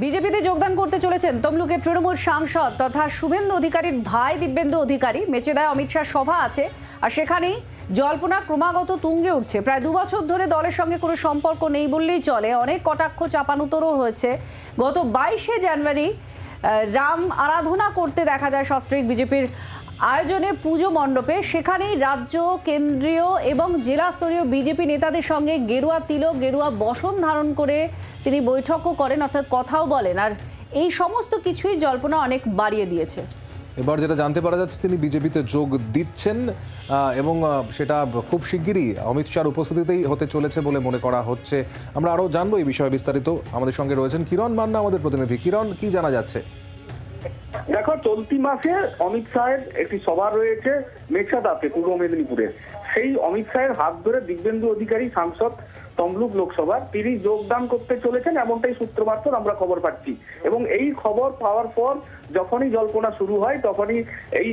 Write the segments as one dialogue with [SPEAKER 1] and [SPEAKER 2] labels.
[SPEAKER 1] বিজেপিতে যোগদান করতে চলেছেন তমলুকের তৃণমূল সাংসদ তথা শুভেন্দু অধিকারীর ভাই দিব্যেন্দু অধিকারী। মেচেদায় অমিত শাহ সভা আছে আর সেখানেই জল্পনা ক্রমাগত তুঙ্গে উঠছে। প্রায় দুবছর ধরে দলের সঙ্গে কোনো সম্পর্ক নেই বললেই চলে। অনেক কটাক্ষ চাপানুতরও হয়েছে। গত বাইশে জানুয়ারি রাম আরাধনা করতে দেখা যায় সস্ত্রিক বিজেপির আয়োজনে পুজো মণ্ডপে সেখানেই রাজ্য, কেন্দ্রীয় এবং জেলা স্তরীয় বিজেপি নেতাদের সঙ্গে গেরুয়া তিলক, গেরুয়া বসন ধারণ করে তিনি বৈঠকও করেন, অর্থাৎ কথাও বলেন। আর এই সমস্ত কিছুই জল্পনা অনেক বাড়িয়ে দিয়েছে।
[SPEAKER 2] এবার যেটা জানতে পারা যাচ্ছে, তিনি বিজেপিতে যোগ দিচ্ছেন এবং সেটা খুব শিগগিরই অমিত শাহর উপস্থিতিতেই হতে চলেছে বলে মনে করা হচ্ছে। আমরা আরও জানব এই বিষয়ে বিস্তারিত। আমাদের সঙ্গে রয়েছেন কিরণ মান্না, আমাদের প্রতিনিধি। কিরণ, কি জানা যাচ্ছে?
[SPEAKER 3] দেখো, চলতি মাসে অমিত শাহের একটি সভা রয়েছে মেছাদাতে পূর্ব মেদিনীপুরে। সেই অমিত শাহের হাত ধরে দিব্যেন্দু অধিকারী, সাংসদ তমলুক লোকসভার তিনি যোগদান করতে চলেছেন, এমনটাই সূত্র মারফত আমরা খবর পাচ্ছি। এবং এই খবর পাওয়ার পর যখনই জল্পনা শুরু হয়, তখনই এই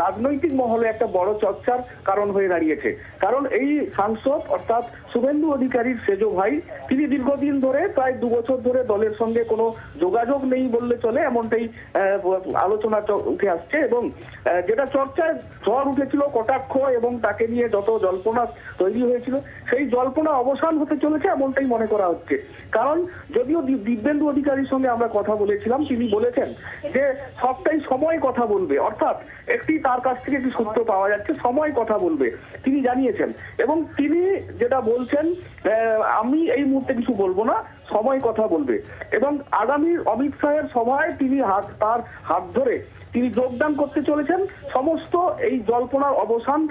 [SPEAKER 3] রাজনৈতিক মহলে একটা বড় চর্চার কারণ হয়ে দাঁড়িয়েছে। কারণ এই সাংসদ অর্থাৎ শুভেন্দু অধিকারীর সেজ ভাই, তিনি দীর্ঘদিন ধরে, প্রায় দু বছর ধরে দলের সঙ্গে কোনো যোগাযোগ নেই বললে চলে, এমনটাই আলোচনা উঠে আসছে এবং যেটা চর্চায় ঝড় উঠেছিল কটাক্ষ এবং তাকে নিয়ে যত জল্পনা তৈরি হয়েছিল, সেই জল্পনা অবসান হতে চলেছে এমনটাই মনে করা হচ্ছে। কারণ যদিও দিব্যেন্দু অধিকারীর সঙ্গে আমরা কথা বলেছিলাম, তিনি বলেছেন যে সবটাই সময় কথা বলবে। অর্থাৎ একটি তার কাছ থেকে একটি সূত্র পাওয়া যাচ্ছে, সময় কথা বলবে, তিনি জানিয়েছেন। এবং তিনি যেটা বলছেন আমি এই মুহূর্তে কিছু বলব না সময় কথা বলবে। এবং আগামী অমিত শাহের সভায় তিনি হাত তার হাত ধরে তিনি যোগদান করতে চলেছেন। সমস্ত এই জল্পনার অবসান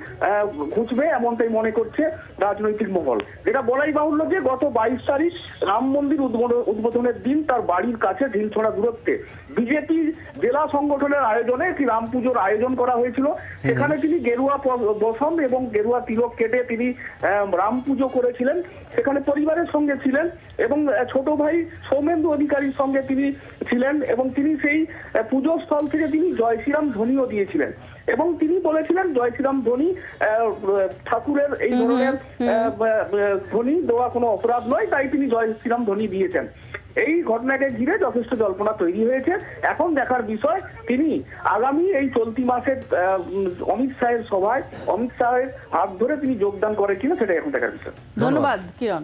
[SPEAKER 3] ঘুচবে এমনটাই মনে করছে রাজনৈতিক মহল। যেটা বলাই বাহুল্য যে গত বাইশ তারিখ রাম মন্দির উদ্বোধন- উদ্বোধনের দিন তার বাড়ির কাছে ঢিলছড়া দূরত্বে বিজেপি জেলা সংগঠনের আয়োজনে একটি রাম পুজোর আয়োজন করা হয়েছিল। সেখানে তিনি গেরুয়া বসন এবং গেরুয়া তিলক কেটে তিনি রাম পুজো করেছিলেন। সেখানে পরিবারের সঙ্গে ছিলেন এবং ছোট ভাই সৌমেন্দু অধিকারীর সঙ্গে তিনি ছিলেন এবং তিনি সেই পুজো স্থল থেকে তিনি জয় শ্রীরাম ধ্বনিও দিয়েছিলেন। এবং তিনি বলেছিলেন জয় শ্রীরাম ধ্বনি ঠাকুরের এই ধরনের ধ্বনি দেওয়া কোনো অপরাধ নয় তাই তিনি জয় শ্রীরাম ধ্বনি দিয়েছেন। এই ঘটনাকে ঘিরে যথেষ্ট জল্পনা তৈরি হয়েছে। এখন দেখার বিষয় তিনি আগামী এই চলতি মাসের আহ, অমিত শাহের সভায় অমিত শাহের হাত ধরে তিনি যোগদান করে কিনা সেটা এখন দেখার বিষয়।
[SPEAKER 1] ধন্যবাদ কিরণ।